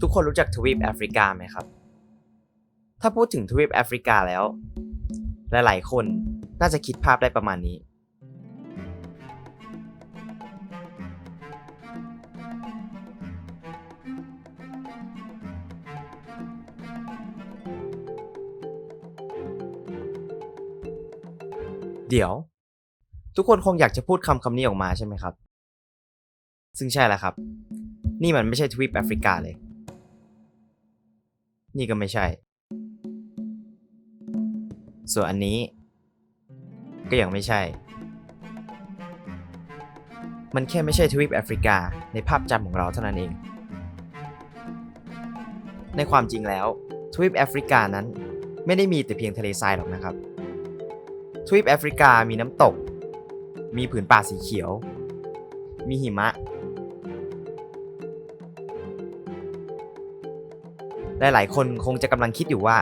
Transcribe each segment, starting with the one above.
ทุกคนรู้จักทวีปแอฟริกาไหมครับ ถ้าพูดถึงทวีปแอฟริกาแล้ว หลายๆ คนน่าจะคิดภาพได้ประมาณนี้ เดี๋ยว ทุกคนคงอยากจะพูดคำคำนี้ออกมาใช่ไหมครับ ซึ่งใช่แล้วครับ นี่มันไม่ใช่ทวีปแอฟริกาเลย นี่ก็ไม่ใช่ ส่วนอันนี้ ก็ยังไม่ใช่ มันแค่ไม่ใช่ทวีปแอฟริกาในภาพจำของเราเท่านั้นเอง ในความจริงแล้วทวีปแอฟริกานั้นไม่ได้มีแต่เพียงทะเลทรายหรอกนะครับ ทวีปแอฟริกามีน้ำตก มีผืนป่าสีเขียว มีหิมะ หลายๆ คนคงจะกำลังคิดอยู่ว่า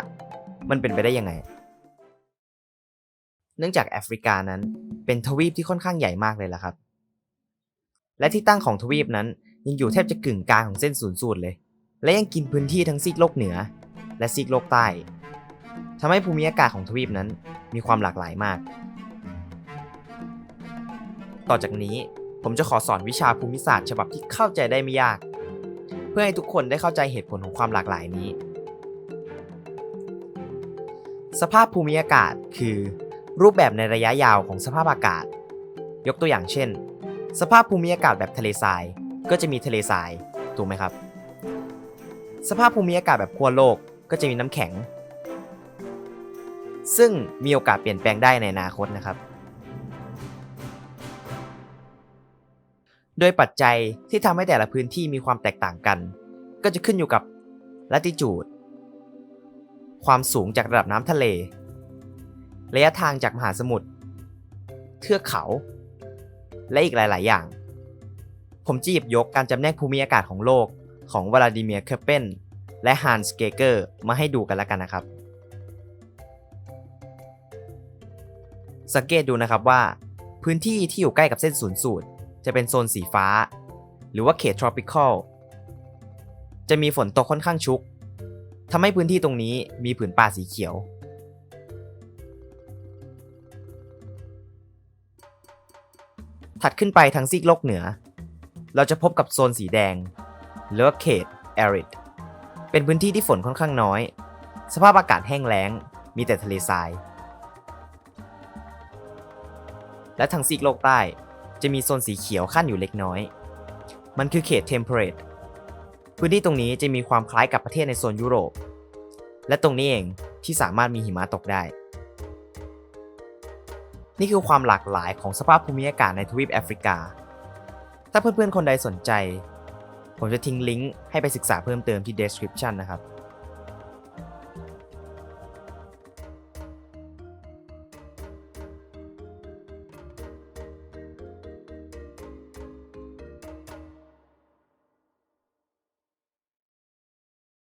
มันเป็นไปได้ยังไง เนื่องจากแอฟริกานั้นเป็นทวีปที่ค่อนข้างใหญ่มากเลยล่ะครับ และที่ตั้งของทวีปนั้นยังอยู่แทบจะกึ่งกลางของเส้นศูนย์สูตรเลย และยังกินพื้นที่ทั้งซีกโลกเหนือ และซีกโลกใต้ทำให้ภูมิอากาศของทวีปนั้นมีความหลากหลายมาก ต่อจากนี้ผมจะขอสอนวิชาภูมิศาสตร์ฉบับที่เข้าใจได้ไม่ยาก พื่อให้ทุกคนได้เข้าใจเหตุผลของความหลากหลายนี้ สภาพภูมิอากาศคือ รูปแบบในระยะยาวของสภาพอากาศ ยกตัวอย่างเช่น สภาพภูมิอากาศแบบทะเลทรายก็จะมีทะเลทรายถูกไหมครับ สภาพภูมิอากาศแบบขั้วโลกก็จะมีน้ำแข็ง ซึ่งมีโอกาสเปลี่ยนแปลงได้ในอนาคตนะครับ โดยปัจจัยที่ทำให้แต่ละพื้นที่มีความแตกต่างกัน ก็จะขึ้นอยู่กับ latitude ความสูงจากระดับน้ำทะเล ระยะทางจากมหาสมุทร เทือกเขา และอีกหลาย ๆ อย่าง ผมจะหยิบยกการจำแนกภูมิอากาศของโลกของวลาดิเมียร์ เคเปน และฮันส์เกเกอร์ มาให้ดูกันแล้วกันนะครับ สังเกตดูนะครับว่า พื้นที่ที่อยู่ใกล้กับเส้นศูนย์สูตร จะเป็นโซนสีฟ้า หรือว่าเขต tropical จะมีฝนตกค่อนข้างชุกทำให้พื้นที่ตรงนี้มีผืนป่าสีเขียว ถัดขึ้นไปทางซีกโลกเหนือ เราจะพบกับโซนสีแดงหรือว่าเขต arid เป็นพื้นที่ที่ฝนค่อนข้างน้อย สภาพอากาศแห้งแล้ง มีแต่ทะเลทราย และทางซีกโลกใต้ จะมีโซนสีเขียวขั้นอยู่เล็กน้อย มันคือเขต temperate พื้นที่ตรงนี้จะมีความคล้ายกับประเทศในโซนยุโรป และตรงนี้เองที่สามารถมีหิมะตกได้ นี่คือความหลากหลายของสภาพภูมิอากาศในทวีปแอฟริกา ถ้าเพื่อนๆคนใดสนใจ ผมจะทิ้งลิงก์ให้ไปศึกษาเพิ่มเติมที่ description นะครับ